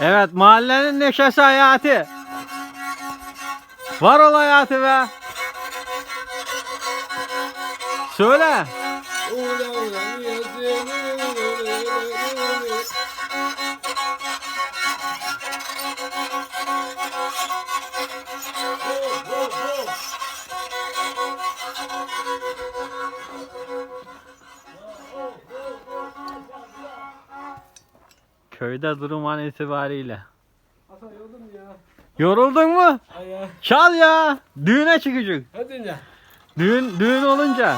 Evet mahallenin neşesi hayatı. Var ol hayatı be. Söyle. Köyde durum an itibariyle. Hasan yoldum ya. Yoruldun mu? Ay ya. Çal ya. Düğüne çıkacak. Hadi ya. Düğün düğün olunca.